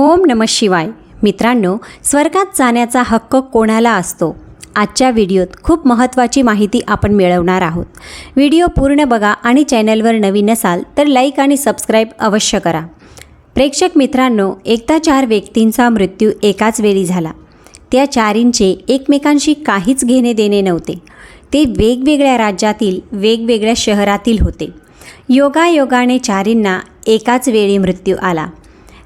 ओम नम शिवाय. मित्रांनो स्वर्गात जाण्याचा हक्क कोणाला असतो? आजच्या व्हिडिओत खूप महत्त्वाची माहिती आपण मिळवणार आहोत. व्हिडिओ पूर्ण बघा आणि चॅनलवर नवीन असाल तर लाईक आणि सबस्क्राईब अवश्य करा. प्रेक्षक मित्रांनो एकदा चार व्यक्तींचा मृत्यू एकाच वेळी झाला. त्या चारींचे एकमेकांशी काहीच घेणे देणे नव्हते. ते वेगवेगळ्या राज्यातील वेगवेगळ्या शहरातील होते. योगायोगाने चारींना एकाच वेळी मृत्यू आला.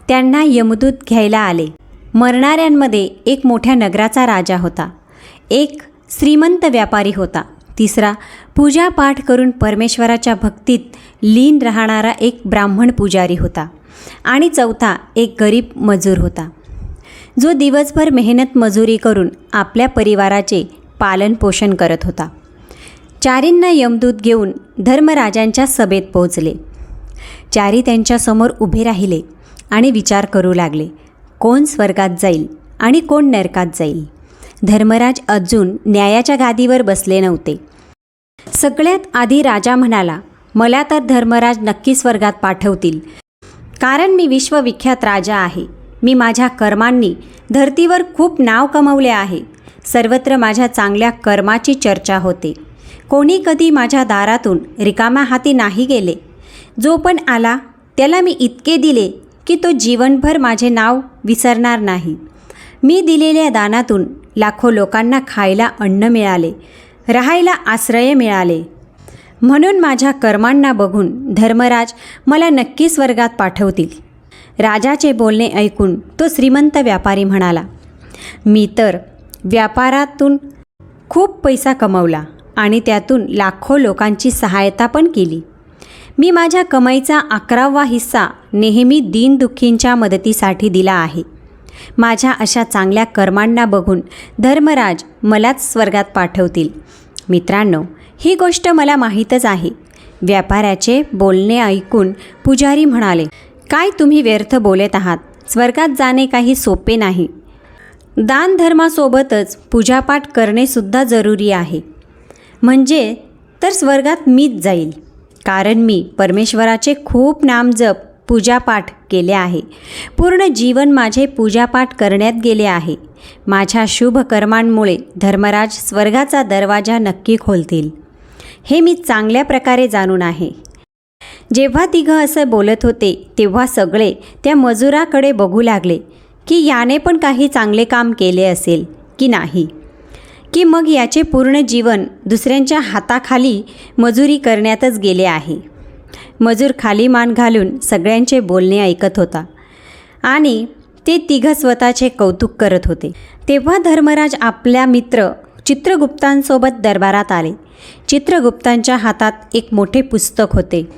त्यांना यमदूत घ्यायला आले. मरणाऱ्यांमध्ये एक मोठ्या नगराचा राजा होता. एक श्रीमंत व्यापारी होता. तिसरा पूजापाठ करून परमेश्वराच्या भक्तीत लीन राहणारा एक ब्राह्मण पुजारी होता. आणि चौथा एक गरीब मजूर होता. जो दिवसभर मेहनत मजुरी करून आपल्या परिवाराचे पालनपोषण करत होता. चारींना यमदूत घेऊन धर्मराजांच्या सभेत पोहोचले. चारी त्यांच्यासमोर उभे राहिले. आणि विचार करू लागले. कोण स्वर्गात जाईल आणि कोण नरकात जाईल? धर्मराज अजून न्यायाच्या गादीवर बसले नव्हते. सगळ्यात आधी राजा म्हणाला मला तर धर्मराज नक्की स्वर्गात पाठवतील. कारण मी विश्वविख्यात राजा आहे. मी माझ्या कर्मांनी धर्तीवर खूप नाव कमवले आहे. सर्वत्र माझ्या चांगल्या कर्माची चर्चा होते. कोणी कधी माझ्या दारातून रिकाम्या हाती नाही गेले. जो पण आला त्याला मी इतके दिले की तो जीवनभर माझे नाव विसरणार नाही. मी दिलेल्या दानातून लाखो लोकांना खायला अन्न मिळाले राहायला आश्रय मिळाले. म्हणून माझ्या कर्मांना बघून धर्मराज मला नक्की स्वर्गात पाठवतील. राजाचे बोलणे ऐकून तो श्रीमंत व्यापारी म्हणाला मी तर व्यापारातून खूप पैसा कमवला आणि त्यातून लाखो लोकांची सहायता पण केली. मी माझ्या कमाईचा अकरावा हिस्सा नेहमी दीनदुःखींच्या मदतीसाठी दिला आहे. माझ्या अशा चांगल्या कर्मांना बघून धर्मराज मलाच स्वर्गात पाठवतील. मित्रांनो ही गोष्ट मला माहीतच आहे. व्यापाऱ्याचे बोलणे ऐकून पुजारी म्हणाले काय तुम्ही व्यर्थ बोलत आहात? स्वर्गात जाणे काही सोपे नाही. दानधर्मासोबतच पूजापाठ करणेसुद्धा जरुरी आहे. म्हणजे तर स्वर्गात मीच जाईल. कारण मी परमेश्वराचे खूप नामजप पूजापाठ केले आहे. पूर्ण जीवन माझे पूजापाठ करण्यात गेले आहे. माझ्या शुभ कर्मांमुळे धर्मराज स्वर्गाचा दरवाजा नक्की खोलतील. हे मी चांगल्या प्रकारे जाणून आहे. जेव्हा तिघं असं बोलत होते तेव्हा सगळे त्या मजुराकडे बघू लागले की याने पण काही चांगले काम केले असेल की नाही? की मग याचे पूर्ण जीवन दुसऱ्यांच्या हाताखाली मजुरी करण्यातच गेले आहे. मजूर खाली मान घालून सगळ्यांचे बोलणे ऐकत होता आणि ते तिघं स्वतःचे कौतुक करत होते. तेव्हा धर्मराज आपल्या मित्र चित्रगुप्तांसोबत दरबारात आले. चित्रगुप्तांच्या हातात एक मोठे पुस्तक होते.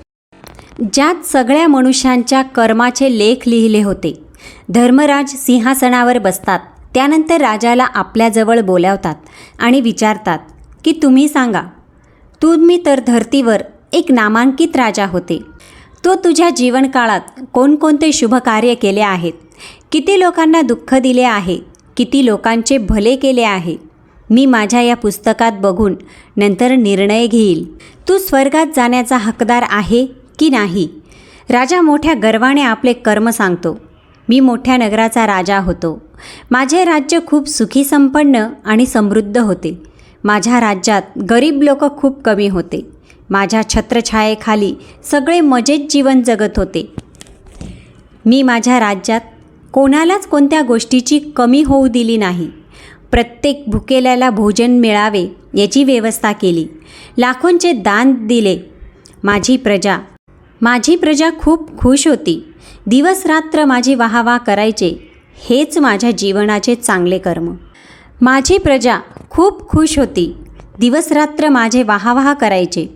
ज्यात सगळ्या मनुष्यांच्या कर्माचे लेख लिहिले होते. धर्मराज सिंहासनावर बसतात. त्यानंतर राजाला आपल्याजवळ बोलावतात आणि विचारतात की तुम्ही सांगा तुम्ही तर धर्तीवर एक नामांकित राजा होते. तो तुझ्या जीवनकाळात कोणकोणते शुभकार्य केले आहेत? किती लोकांना दुःख दिले आहे? किती लोकांचे भले केले आहे? मी माझ्या या पुस्तकात बघून नंतर निर्णय घेईल. तू स्वर्गात जाण्याचा हकदार आहे की नाही राजा मोठ्या गर्वाने आपले कर्म सांगतो. मी मोठ्या नगराचा राजा होतो. माझे राज्य खूप सुखी संपन्न आणि समृद्ध होते. माझ्या राज्यात गरीब लोक खूप कमी होते. माझ्या छत्रछायेखाली सगळे मजेत जीवन जगत होते. मी माझ्या राज्यात कोणालाच कोणत्या गोष्टीची कमी होऊ दिली नाही. प्रत्येक भुकेल्याला भोजन मिळावे याची व्यवस्था केली. लाखोंचे दान दिले. माझी प्रजा माझी प्रजा खूप खुश होती. दिवसरात्र माझी वाहवा करायचे हेच माझ्या जीवनाचे चांगले कर्म. माझी प्रजा खूप खुश होती. दिवसरात्र माझे वाहावाह करायचे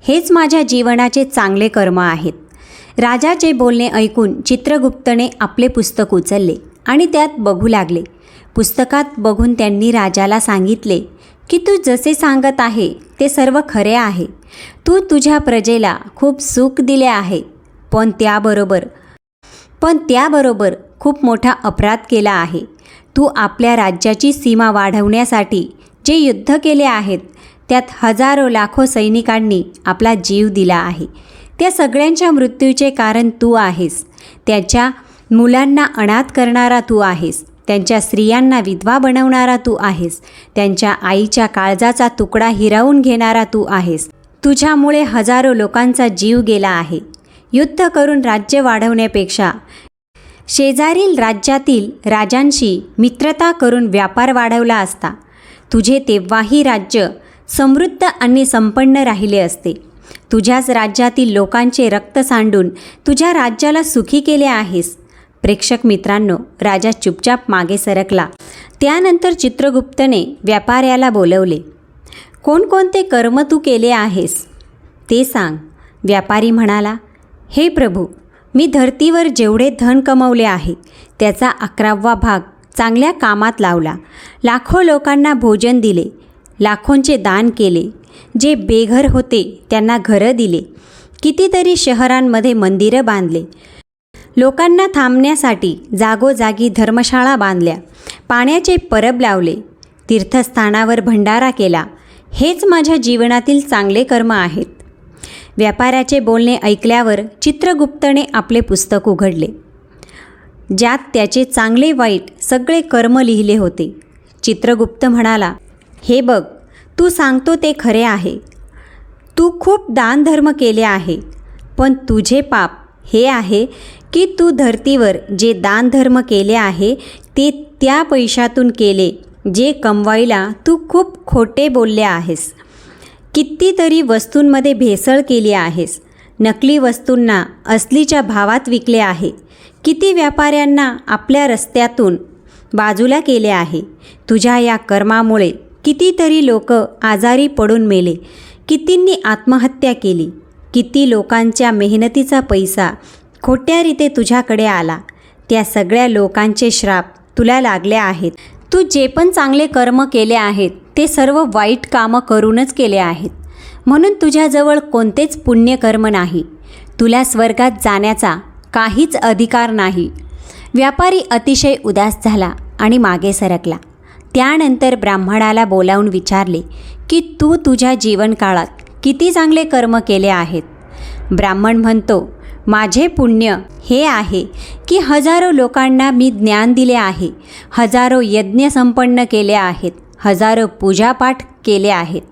हेच माझ्या जीवनाचे चांगले कर्म आहेत. राजाचे बोलणे ऐकून चित्रगुप्तने आपले पुस्तक उचलले आणि त्यात बघू लागले. पुस्तकात बघून त्यांनी राजाला सांगितले की तू जसे सांगत आहे ते सर्व खरे आहे. तू तुझ्या प्रजेला खूप सुख दिले आहे. पण त्याबरोबर पण त्याबरोबर खूप मोठा अपराध केला आहे. तू आपल्या राज्याची सीमा वाढवण्यासाठी जे युद्ध केले आहेत त्यात हजारो लाखो सैनिकांनी आपला जीव दिला आहे. त्या सगळ्यांच्या मृत्यूचे कारण तू आहेस. त्याच्या मुलांना अनाथ करणारा तू आहेस. त्यांच्या स्त्रियांना विधवा बनवणारा तू आहेस. त्यांच्या आईच्या काळजाचा तुकडा हिरावून घेणारा तू आहेस. तुझ्यामुळे हजारो लोकांचा जीव गेला आहे. युद्ध करून राज्य वाढवण्यापेक्षा शेजारील राज्यातील राजांशी मित्रता करून व्यापार वाढवला असता. तुझे तेव्हाही राज्य समृद्ध आणि संपन्न राहिले असते. तुझ्याच राज्यातील लोकांचे रक्त सांडून तुझ्या राज्याला सुखी केले आहेस. प्रेक्षक मित्रांनो राजा चुपचाप मागे सरकला. त्यानंतर चित्रगुप्तने व्यापाऱ्याला बोलवले कोणकोणते कर्म तू केले आहेस? ते सांग. व्यापारी म्हणाला हे प्रभू मी धर्तीवर जेवढे धन कमवले आहे त्याचा अकरावा भाग चांगल्या कामात लावला. लाखो लोकांना भोजन दिले लाखोंचे दान केले. जे बेघर होते त्यांना घरं दिले. कितीतरी शहरांमध्ये मंदिरं बांधले. लोकांना थांबण्यासाठी जागोजागी धर्मशाळा बांधल्या. पाण्याचे परब लावले. तीर्थस्थानावर भंडारा केला. हेच माझ्या जीवनातील चांगले कर्म आहेत. व्यापाऱ्याचे बोलणे ऐकल्यावर चित्रगुप्तने आपले पुस्तक उघडले. ज्यात त्याचे चांगले वाईट सगळे कर्म लिहिले होते. चित्रगुप्त म्हणाला हे बघ तू सांगतो ते खरे आहे. तू खूप दानधर्म केले आहे. पण तुझे पाप हे आहे की तू धर्तीवर जे दानधर्म केले आहे ते त्या पैशातून केले जे कमवायला तू खूप खोटे बोलले आहेस. कितीतरी वस्तूंमध्ये भेसळ केली आहेस. नकली वस्तूंना असलीच्या भावात विकले आहे. किती व्यापाऱ्यांना आपल्या रस्त्यातून बाजूला केले आहे. तुझ्या या कर्मामुळे कितीतरी लोक आजारी पडून मेले. कितींनी आत्महत्या केली. किती लोकांच्या मेहनतीचा पैसा खोट्यारीते तुझ्याकडे आला. त्या सगळ्या लोकांचे श्राप तुला लागले आहेत. तू जे पण चांगले कर्म केले आहेत ते सर्व वाईट कामं करूनच केले आहेत. म्हणून तुझ्याजवळ कोणतेच पुण्यकर्म नाही. तुला स्वर्गात जाण्याचा काहीच अधिकार नाही. व्यापारी अतिशय उदास झाला आणि मागे सरकला. त्यानंतर ब्राह्मणाला बोलावून विचारले की तू तुझ्या जीवनकाळात किती चांगले कर्म केले आहेत? ब्राह्मण म्हणतो माझे पुण्य हे आहे की हजारो लोकांना मी ज्ञान दिले आहे. हजारो यज्ञ संपन्न केले आहेत. हजारो पूजापाठ केले आहेत.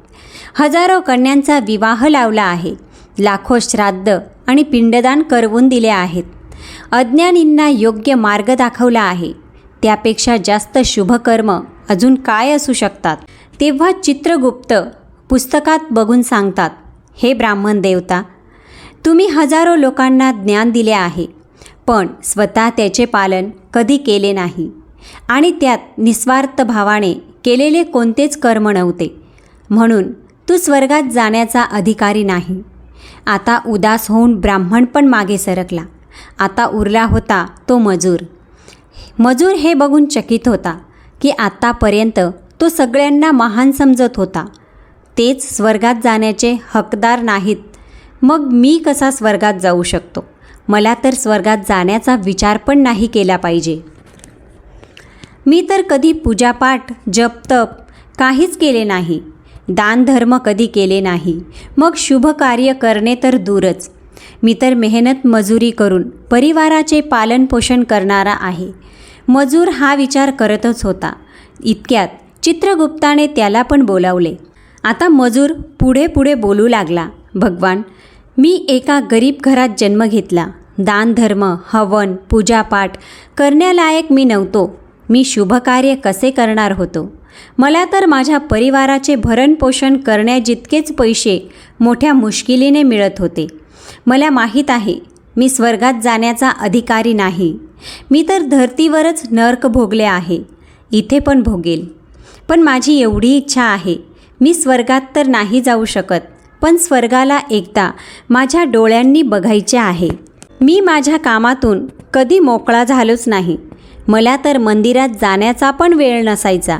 हजारो कन्यांचा विवाह लावला आहे. लाखो श्राद्ध आणि पिंडदान करवून दिले आहेत. अज्ञानींना योग्य मार्ग दाखवला आहे. त्यापेक्षा जास्त शुभकर्म अजून काय असू शकतात? तेव्हा चित्रगुप्त पुस्तकात बघून सांगतात हे ब्राह्मण देवता तुम्ही हजारो लोकांना ज्ञान दिले आहे पण स्वतः त्याचे पालन कधी केले नाही. आणि त्यात निस्वार्थ भावाने केलेले कोणतेच कर्म नव्हते. म्हणून तू स्वर्गात जाण्याचा अधिकारी नाही. आता उदास होऊन ब्राह्मण पण मागे सरकला. आता उरला होता तो मजूर. मजूर हे बघून चकित होता की आत्तापर्यंत तो सगळ्यांना महान समजत होता. तेच स्वर्गात जाण्याचे हकदार नाहीत. मग मी कसा स्वर्गात जाऊ शकतो? मला तर स्वर्गात जाण्याचा विचार पण नाही केला पाहिजे. मी तर कधी पूजापाठ जपतप काहीच केले नाही. दानधर्म कधी केले नाही. मग शुभ कार्य करणे तर दूरच. मी तर मेहनत मजुरी करून परिवाराचे पालनपोषण करणारा आहे. मजूर हा विचार करतच होता. इतक्यात चित्रगुप्ताने त्याला पण बोलावले. आता मजूर पुढे पुढे बोलू लागला. भगवान मी एका गरीब घरात जन्म घेतला. दानधर्म हवन पूजापाठ करण्यालायक मी नव्हतो. मी शुभकार्य कसे करणार होतो? मला तर माझ्या परिवाराचे भरणपोषण करण्याजितकेच पैसे मोठ्या मुश्किलीने मिळत होते. मला माहीत आहे मी स्वर्गात जाण्याचा अधिकारी नाही. मी तर धर्तीवरच नर्क भोगले आहे. इथे पण भोगेल. पण माझी एवढी इच्छा आहे मी स्वर्गात तर नाही जाऊ शकत. पण स्वर्गाला एकदा माझ्या डोळ्यांनी बघायचे आहे. मी माझ्या कामातून कधी मोकळा झालोच नाही. मला तर मंदिरात जाण्याचा पण वेळ नसायचा.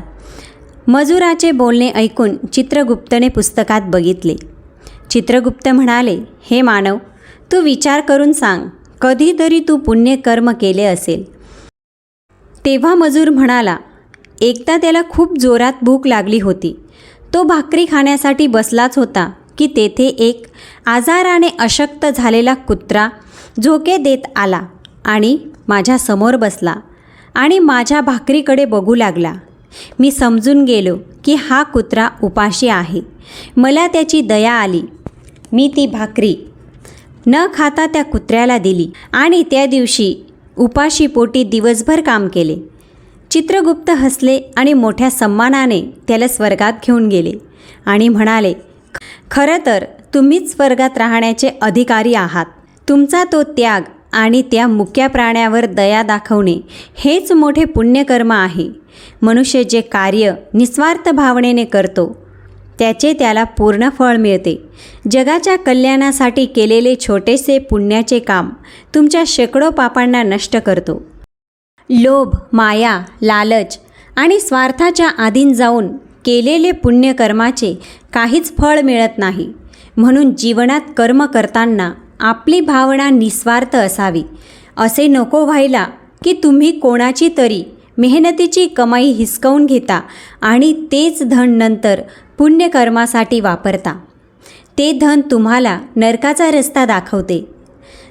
मजुराचे बोलणे ऐकून चित्रगुप्तने पुस्तकात बघितले. चित्रगुप्त म्हणाले हे मानव तू विचार करून सांग कधीतरी तू पुण्यकर्म केले असेल. तेव्हा मजूर म्हणाला एकदा त्याला खूप जोरात भूक लागली होती. तो भाकरी खाण्यासाठी बसलाच होता. की तेथे एक आजाराने अशक्त झालेला कुत्रा झोके देत आला आणि माझ्यासमोर बसला आणि माझ्या भाकरीकडे बघू लागला. मी समजून गेलो की हा कुत्रा उपाशी आहे. मला त्याची दया आली. मी ती भाकरी न खाता त्या कुत्र्याला दिली आणि त्या दिवशी उपाशी पोटी दिवसभर काम केले. चित्रगुप्त हसले आणि मोठ्या सन्मानाने त्याला स्वर्गात घेऊन गेले आणि म्हणाले खरं तर तुम्हीच स्वर्गात राहण्याचे अधिकारी आहात. तुमचा तो त्याग आणि त्या मुक्या प्राण्यावर दया दाखवणे हेच मोठे पुण्यकर्म आहे. मनुष्य जे कार्य निस्वार्थ भावनेने करतो त्याचे त्याला पूर्ण फळ मिळते. जगाच्या कल्याणासाठी केलेले छोटेसे पुण्याचे काम तुमच्या शेकडो पापांना नष्ट करतो. लोभ माया लालच आणि स्वार्थाच्या आधीन जाऊन केलेले पुण्यकर्माचे काहीच फळ मिळत नाही. म्हणून जीवनात कर्म करताना आपली भावना निस्वार्थ असावी. असे नको व्हायला की तुम्ही कोणाची तरी मेहनतीची कमाई हिसकावून घेता आणि तेच धन नंतर पुण्यकर्मासाठी वापरता. ते धन तुम्हाला नरकाचा रस्ता दाखवते.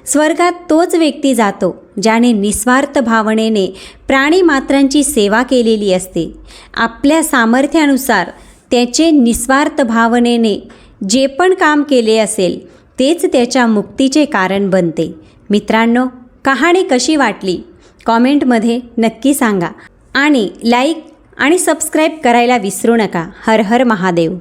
स्वर्गात तोच व्यक्ती जातो. ज्याने निस्वार्थ भावनेने प्राणीमात्रांची सेवा केलेली असते. आपल्या सामर्थ्यानुसार त्याचे निस्वार्थ भावनेने जे पण काम केले असेल तेच त्याच्या मुक्तीचे कारण बनते. मित्रांनो कहाणी कशी वाटली? कॉमेंटमध्ये नक्की सांगा. आणि लाईक आणि सबस्क्राईब करायला विसरू नका. हर हर महादेव.